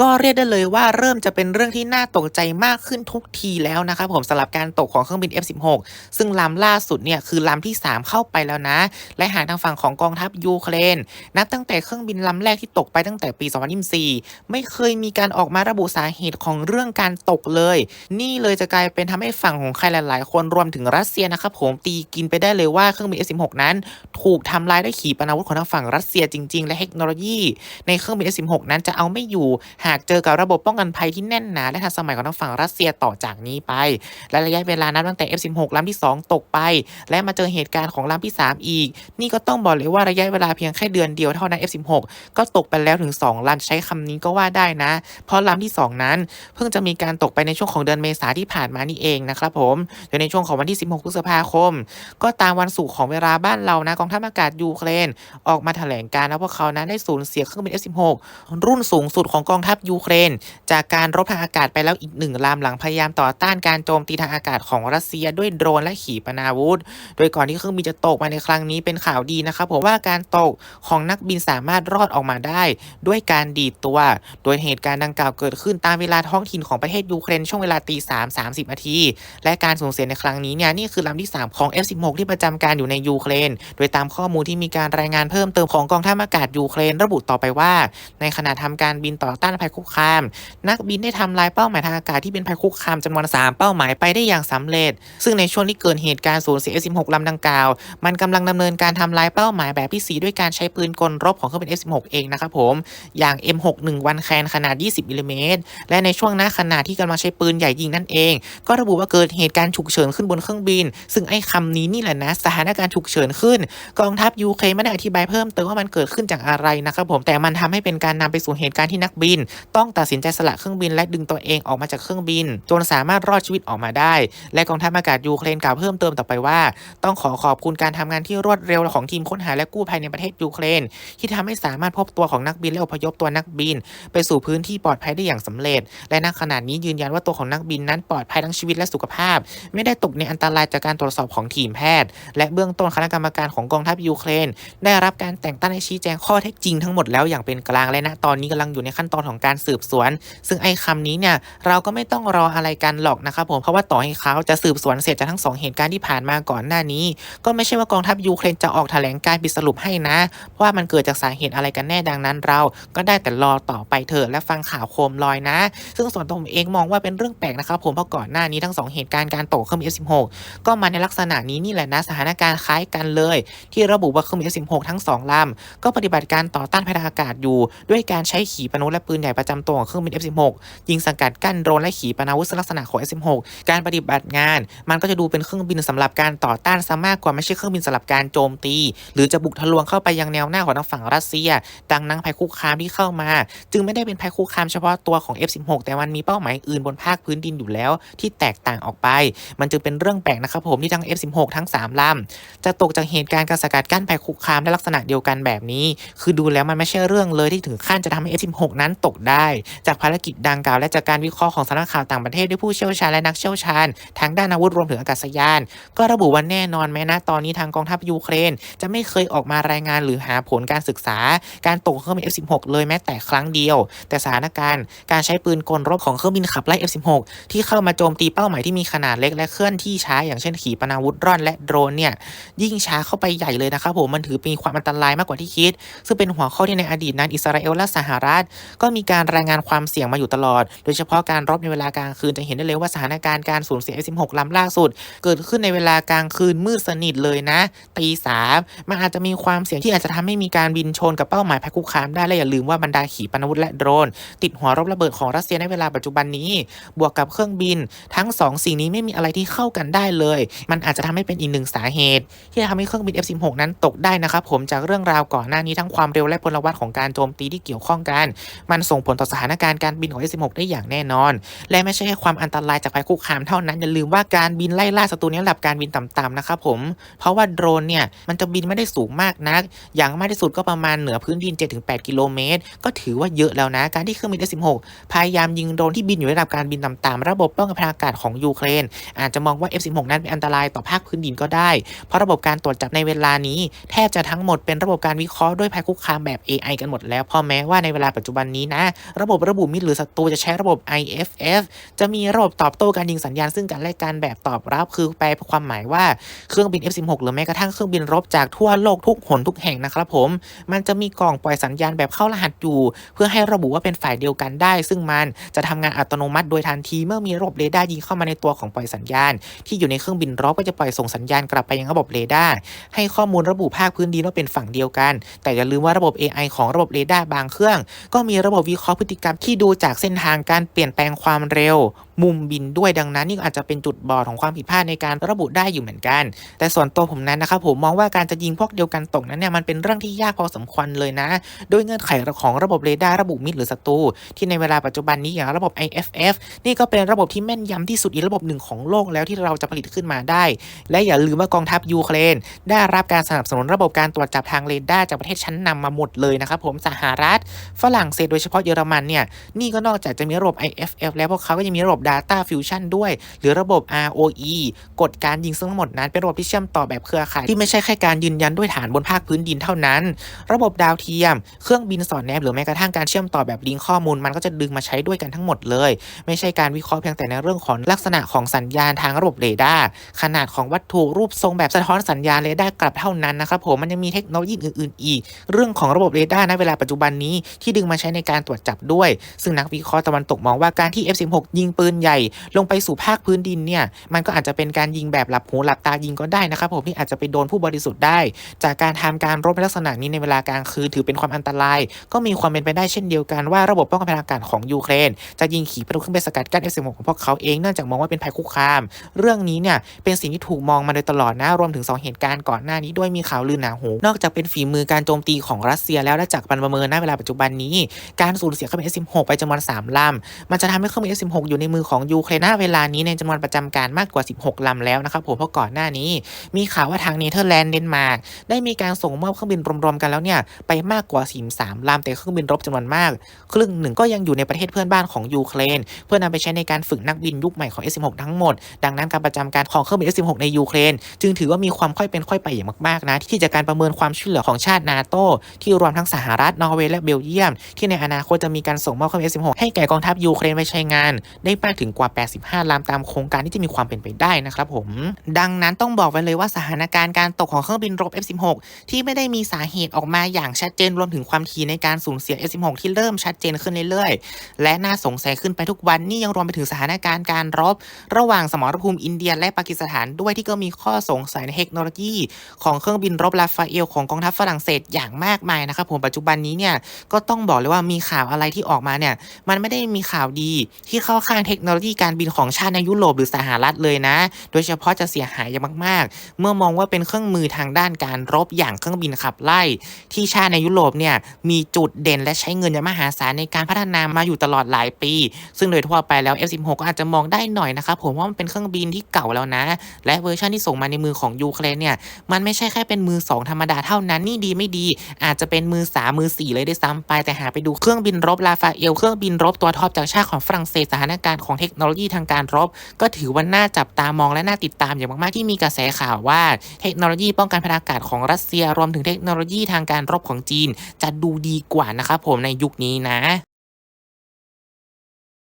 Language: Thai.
ก็เรียกได้เลยว่าเริ่มจะเป็นเรื่องที่น่าตกใจมากขึ้นทุกทีแล้วนะครับผมสำหรับการตกของเครื่องบิน F16 ซึ่งลำล่าสุดเนี่ยคือลำที่ 3 เข้าไปแล้วนะ และหากทางฝั่งของกองทัพยูเครน นับตั้งแต่เครื่องบินลำแรกที่ตกไปตั้งแต่ปี 2024 ไม่เคยมีการออกมาระบุสาเหตุของเรื่องการตกเลย นี่เลยจะกลายเป็นทำให้ฝั่งของใครหลาย ๆ คนรวมถึงรัสเซียนะครับผมตีกินไปได้เลยว่าเครื่องบิน F16 นั้น ถูกทำลายด้วยขีปนาวุธของทางฝั่งรัสเซียจริง ๆ และเทคโนโลยี ในเครื่องบิน F16 นั้นจะเอาไม่อยู่หากเจอกับระบบป้องกันภัยที่แน่นหนาและทันสมัยของทางฝั่งรัสเซียต่อจากนี้ไป และระยะเวลานับตั้งแต่ F16 ลำที่ 2 ตกไป และมาเจอเหตุการณ์ของลำที่ 3 อีก นี่ก็ต้องบอกเลยว่าระยะเวลาเพียงแค่เดือนเดียวเท่านั้น F16 ก็ตกไปแล้วถึง 2ลำใช้คำนี้ก็ว่าได้นะ เพราะลำที่ 2 นั้น เพิ่งจะมีการตกไปในช่วงของเดือนเมษาที่ผ่านมานี่เองนะครับผมโดยในช่วงของวันที่ 16พฤษภาคม ก็ตามวันศุกร์ของเวลาบ้านเรานะกองทัพอากาศยูเครน ออกมาแถลงการณ์นะพวกเขานั้นได้สูญเสียเครื่องบิน F16 รุ่นสูงสุดของกองทัพยูเครน จากการรบทางอากาศไปแล้วอีกหนึ่งลำหลังพยายามต่อต้านการโจมตีทางอากาศของรัสเซียด้วยโดรนและขีปนาวุธ โดยก่อนที่เครื่องบินจะตกมาในครั้งนี้เป็นข่าวดีนะครับผมว่าการตกของนักบินสามารถรอดออกมาได้ ด้วยการดีดตัว โดยเหตุการณ์ดังกล่าวเกิดขึ้นตามเวลาท้องถิ่นของประเทศยูเครนช่วงเวลาตีสามสามสิบนาที และการสูญเสียในครั้งนี้เนี่ยนี่คือลำที่ 3 ของ F16 ที่ประจำการอยู่ในยูเครน โดยตามข้อมูลที่มีการรายงานเพิ่มเติมของกองทัพอากาศยูเครน ระบุต่อไปว่า ในขณะทำการบินต่อต้านภัยยคุกคาม นักบินได้ทำลายเป้าหมายทางอากาศที่เป็นภัยคุกคามจำนวน 3 เป้าหมายไปได้อย่างสำเร็จ ซึ่งในช่วงที่เกิดเหตุการณ์สูญเสีย F16 ลำดังกล่าว มันกำลังดำเนินการทำลายเป้าหมายแบบที่ 4 ด้วยการใช้ปืนกลรบของเครื่องบิน F16 เองนะครับผม อย่าง M61 วันแคนขนาด 20มิลลิเมตร และในช่วงนั้นขณะที่กำลังใช้ปืนใหญ่ยิงนั่นเอง ก็ระบุว่าเกิดเหตุการณ์ฉุกเฉินขึ้นบนเครื่องบิน ซึ่งไอ้คำนี้นี่แหละนะสถานการณ์ฉุกเฉินขึ้น กองทัพยูเครนไม่ได้อธิบายเพิ่มเติมว่ามันเกิดขึ้นจากอะไรนะครับผม แต่มันทำให้เป็นการนำไปสู่เหตุการณ์ที่นักบินต้องตัดสินใจสละเครื่องบินและดึงตัวเองออกมาจากเครื่องบินจนสามารถรอดชีวิตออกมาได้ และกองทัพอากาศยูเครนกล่าวเพิ่มเติมต่อไปว่า ต้องขอขอบคุณการทำงานที่รวดเร็วของทีมค้นหาและกู้ภัยในประเทศยูเครน ที่ทำให้สามารถพบตัวของนักบินและอพยพตัวนักบิน ไปสู่พื้นที่ปลอดภัยได้อย่างสำเร็จ และณขณะนี้ยืนยันว่าตัวของนักบินนั้นปลอดภัยทั้งชีวิตและสุขภาพ ไม่ได้ตกในอันตรายจากการตรวจสอบของทีมแพทย์ และเบื้องต้นคณะกรรมการของกองทัพยูเครน ได้รับการแต่งตั้งให้ชี้แจงข้อเท็จจริงทั้งหมดแล้วอย่างเป็นกลางและณตอนนี้กำลังอยู่ในขั้นตอนของการสืบสวน ซึ่งไอ้คำนี้เนี่ยเราก็ไม่ต้องรออะไรกันหรอกนะครับผมเพราะว่าต่อให้เขาจะสืบสวนเสร็จจากทั้งสองเหตุการณ์ที่ผ่านมาก่อนหน้านี้ ก็ไม่ใช่ว่ากองทัพยูเครนจะออกแถลงการปิดสรุปให้นะเพราะว่ามันเกิดจากสาเหตุอะไรกันแน่ดังนั้น เราก็ได้แต่รอต่อไปเถอะและฟังข่าวโคมลอยนะ ซึ่งส่วนตัวผมเองมองว่าเป็นเรื่องแปลกนะครับผมเพราะก่อนหน้านี้ทั้งสองเหตุการณ์การตกเครื่องบิน F16 ก็มาในลักษณะนี้นี่แหละนะสถานการณ์คล้ายกันเลย ที่ระบุว่าเครื่องบิน F16 ทั้งสองลำก็ปฏิบัติการต่อต้านภัยทางอากาศอยู่ ด้วยการใช้ขีปนาวุธและปืนหญ่ประจำตัวของเครื่องบิน F16 ยิงสกัดกั้นโดรนและขีปนาวุธลักษณะของ F16 การปฏิบัติงาน มันก็จะดูเป็นเครื่องบินสำหรับการต่อต้านซะมากกว่าไม่ใช่เครื่องบินสำหรับการโจมตี หรือจะบุกทะลวงเข้าไปยังแนวหน้าของทางฝั่งรัสเซีย ดังนั้นภัยคุกคามที่เข้ามา จึงไม่ได้เป็นภัยคุกคามเฉพาะตัวของ F16 แต่มันมีเป้าหมายอื่นบนภาคพื้นดินอยู่แล้ว ที่แตกต่างออกไป มันจึงเป็นเรื่องแปลกนะครับผมที่ทั้ง F16 ทั้ง 3ลำจะตกจากเหตุการณ์การสกัดกั้นภัยคุกคามและลักษณะเดียวกันแบบนี้ คือดูแล้วมันไม่ใช่เรื่องเลยที่ถึงขั้นจะทำให้ F16 นั้นตกได้ จากภารกิจดังกล่าวและจากการวิเคราะห์ของสำนักข่าวต่างประเทศด้วยผู้เชี่ยวชาญและนักเชี่ยวชาญทางด้านอาวุธรวมถึงอากาศยาน ก็ระบุว่าแน่นอนแม้นะตอนนี้ทางกองทัพยูเครน จะไม่เคยออกมารายงานหรือหาผลการศึกษา การตกเครื่องบิน F16 เลยแม้แต่ครั้งเดียว แต่สถานการณ์ การใช้ปืนกลรบของเครื่องบินขับไล่ F16 ที่เข้ามาโจมตีเป้าหมายที่มีขนาดเล็กและเคลื่อนที่ช้าอย่างเช่นขีปนาวุธร่อนและโดรนเนี่ยยิ่งช้าเข้าไปใหญ่เลยนะครับผมมันถือเป็นความอันตรายมากกว่าที่คิด ซึ่งเป็นหัวข้อที่ในอดีตนั้นอิสราเอลและสหรัฐ ก็มีการรายงานความเสี่ยงมาอยู่ตลอด โดยเฉพาะการรบในเวลากลางคืนจะเห็นได้เลยว่าสถานการณ์การสูญเสีย F16 ลำล่าสุด เกิดขึ้นในเวลากลางคืนมืดสนิทเลยนะตีสามมันอาจจะมีความเสี่ยงที่อาจจะทำให้มีการบินชนกับเป้าหมายภัยคุกคามได้และอย่าลืมว่าบรรดาขีปนาวุธและโดรน ติดหัวรบระเบิดของรัสเซียในเวลาปัจจุบันนี้ บวกกับเครื่องบิน ทั้งสองสิ่งนี้ไม่มีอะไรที่เข้ากันได้เลย มันอาจจะทำให้เป็นอีกหนึ่งสาเหตุ ที่จะทำให้เครื่องบิน F16 นั้นตกได้นะครับผมจากเรื่องราวก่อนหน้านี้ทั้งความเร็วและพลวัตของการโจมตีที่เกี่ยวข้องกัน มันส่งผลต่อสถานการณ์การบินของ F16 ได้อย่างแน่นอน และไม่ใช่แค่ความอันตรายจากภัยคุกคามเท่านั้นอย่าลืมว่าการบินไล่ล่าศัตรูในระดับการบินต่ำๆนะครับผมเพราะว่าโดรนเนี่ยมันจะบินไม่ได้สูงมากนัก อย่างมากที่สุดก็ประมาณเหนือพื้นดิน 7-8 กิโลเมตร ก็ถือว่าเยอะแล้วนะ การที่เครื่องบิน F16 พยายามยิงโดรนที่บินอยู่ในระดับการบินต่ำๆระบบป้องกันภัยอากาศของยูเครน อาจจะมองว่า F16 นั้นเป็นอันตรายต่อภาคพื้นดินก็ได้ เพราะระบบการตรวจจับในเวลานี้ แทบจะทั้งหมดเป็นระบบการวิเคราะห์ด้วยภัยคุกคามแบบ AI กันหมดแล้วพอแม้ว่าในเวลาปัจจุบันนี้นะระบบระบุมิตรหรือศัตรูจะใช้ระบบ IFF จะมีระบบตอบโต้การยิงสัญญาณซึ่งกันและกันแบบตอบรับคือแปลความหมายว่าเครื่องบิน F16 หรือแม้กระทั่งเครื่องบินรบจากทั่วโลกทุกหนทุกแห่งนะครับผม มันจะมีกล่องปล่อยสัญญาณแบบเข้ารหัสอยู่ เพื่อให้ระบุว่าเป็นฝ่ายเดียวกันได้ ซึ่งมันจะทำงานอัตโนมัติโดยทันทีเมื่อมีระบบเรดาร์ยิงเข้ามาในตัวของปล่อยสัญญาณ ที่อยู่ในเครื่องบินรบก็จะปล่อยส่งสัญญาณกลับไปยังระบบเรดาร์ให้ข้อมูลระบุภาคพื้นดินว่าเป็นฝั่งเดียวกัน แต่อย่าลืมว่าระบบ AI ของระบบเรดาร์บางเครื่อง ก็มีระบบวิเคราะห์พฤติกรรมที่ดูจากเส้นทางการเปลี่ยนแปลงความเร็ว มุมบินด้วยดังนั้นนี่อาจจะเป็นจุดบอดของความผิดพลาดในการระบุได้อยู่เหมือนกัน แต่ส่วนตัวผมนั้นนะครับผมมองว่าการจะยิงพวกเดียวกันตกนั้นเนี่ยมันเป็นเรื่องที่ยากพอสมควรเลยนะ โดยเงื่อนไขของระบบเรดาร์ระบุมิตรหรือศัตรูที่ในเวลาปัจจุบันนี้อย่างระบบ IFF นี่ก็เป็นระบบที่แม่นยำที่สุดอีกระบบหนึ่งของโลกแล้วที่เราจะผลิตขึ้นมาได้ และอย่าลืมว่ากองทัพยูเครน ได้รับการสนับสนุนระบบการตรวจจับทางเรดาร์จากประเทศชั้นนำมาหมดเลยนะครับผมสหรัฐ ฝรั่งเศสโดยเฉพาะเยอรมันเนี่ยนี่ก็นอกจากจะมีระบบ IFF แล้วพวกเขาก็ยังมีระบบ Data Fusion ด้วย หรือระบบ ROE กฎการยิงซึ่งทั้งหมดนั้นเป็นระบบที่เชื่อมต่อแบบเครือข่ายที่ไม่ใช่แค่การยืนยันด้วยฐานบนภาคพื้นดินเท่านั้น ระบบดาวเทียม เครื่องบินสอดแนมหรือแม้กระทั่งการเชื่อมต่อแบบลิงก์ข้อมูล มันก็จะดึงมาใช้ด้วยกันทั้งหมดเลย ไม่ใช่การวิเคราะห์เพียงแต่ในเรื่องของลักษณะของสัญญาณทางระบบเรดาร์ขนาดของวัตถุรูปทรงแบบสะท้อนสัญญาณเรดาร์กลับเท่านั้นนะครับผมมันยังมีเทคโนโลยีอื่นๆอีก เรื่องของระบบเรดาร์ณเวลาปัจจุบันนี้ที่ดึงมาใช้ในการตรวจจับด้วย ซึ่งนักวิเคราะห์ตะวันตกมองว่าการที่ F16 ยิงปืนใหญ่ลงไปสู่ภาคพื้นดินเนี่ยมันก็อาจจะเป็นการยิงแบบหลับหูหลับตายิงก็ได้นะครับผมที่อาจจะไปโดนผู้บริสุทธิ์ได้ จากการทำการรบในลักษณะนี้ในเวลากลางคืนถือเป็นความอันตราย ก็มีความเป็นไปได้เช่นเดียวกันว่าระบบป้องกันภัยอากาศของยูเครน จะยิงขีปนาวุธขึ้นไปสกัดกั้น F16 ของพวกเขาเองเนื่องจากมองว่าเป็นภัยคุกคาม เรื่องนี้เนี่ยเป็นสิ่งที่ถูกมองมาโดยตลอดนะรวมถึง 2 เหตุการณ์ก่อนหน้านี้ด้วยมีข่าวลือหนาหูนอกจากเป็นฝีมือการโจมตีของรัสเซียแล้วและจากการประเมินณเวลาปัจจุบันนี้ การสูญเสียเครื่องบิน F16 ไปจำนวน 3 ลำ มันจะทำให้เครื่องบิน F16 อยู่ในมือของยูเครนเวลานี้ในจำนวนประจำการมากกว่า 16 ลำแล้วนะครับผมเพราะก่อนหน้านี้ มีข่าวว่าทางเนเธอร์แลนด์เดนมาร์กได้มีการส่งมอบเครื่องบินรวมๆกันแล้วเนี่ยไปมากกว่า43ลำแต่เครื่องบินรบจำนวนมาก ครึ่งหนึ่งก็ยังอยู่ในประเทศเพื่อนบ้านของยูเครน เพื่อนำไปใช้ในการฝึกนักบินยุคใหม่ของ F16 ทั้งหมด ดังนั้นการประจำการของเครื่องบิน F16 ในยูเครน จึงถือว่ามีความค่อยเป็นค่อยไปอย่างมากๆนะที่จะการประเมินความช่วยเหลือของชาตินาโตที่รวมทั้งสหรัฐนอร์เวย์และเบลเยียม ที่ในอนาคตจะมีการส่งมอบเครื่องบิน F16 ให้แก่กองทัพยูเครนไปใช้งาน ได้มากถึงกว่า 85ลำตามโครงการที่จะมีความเป็นไปได้นะครับผม ดังนั้นต้องบอกไว้เลยว่าสถานการณ์การตกของเครื่องบินรบ F16 ที่ไม่ได้มีสาเหตุออกมาอย่างชัดเจนรวมถึงความถี่ในการสูญเสีย F16 ที่เริ่มชัดเจนขึ้นเรื่อยๆ และน่าสงสัยขึ้นไปทุกวันนี่ยังรวมไปถึงสถานการณ์การรบ ระหว่างสมรภูมิอินเดียและปากีสถานด้วยที่ก็มีข้อสงสัยในเทคโนโลยีของเครื่องบินรบลาฟาเอลของกองทัพฝรั่งเศสอย่างมากมายนะครับผมปัจจุบันนี้เนี่ยก็ต้องบอกเลยว่ามีข่าวาวอะไรที่ออกมาเนี่ย มันไม่ได้มีข่าวดีที่เข้าข้างเทคโนโลยีการบินของชาติในยุโรปหรือสหรัฐเลยนะ โดยเฉพาะจะเสียหายอย่างมาก ๆ เมื่อมองว่าเป็นเครื่องมือทางด้านการรบอย่างเครื่องบินขับไล่ ที่ชาติในยุโรปเนี่ยมีจุดเด่นและใช้เงินอย่างมหาศาลในการพัฒนามาอยู่ตลอดหลายปี ซึ่งโดยทั่วไปแล้ว F16 ก็อาจจะมองได้หน่อยนะครับผมว่ามันเป็นเครื่องบินที่เก่าแล้วนะ และเวอร์ชันที่ส่งมาในมือของยูเครนเนี่ยมันไม่ใช่แค่เป็นมือ 2 ธรรมดาเท่านั้นนี่ดีไม่ดี อาจจะเป็นมือ3มือ4เลยได้วยซ้ำไปแต่หาไปดูเครื่องบินรบลาฟาเอลเครื่องบินรบตัวท็อปจากชาติของฝรั่งเศสสถานการณ์ของเทคโนโลยีทางการรบ ก็ถือว่าน่าจับตามองและน่าติดตามอย่างมากๆที่มีกระแสข่าวว่า เทคโนโลยีป้องกันพลอากาศของรัสเซียรวมถึงเทคโนโลยีทางการรบของจีน จะดูดีกว่านะครับผมในยุคนี้นะ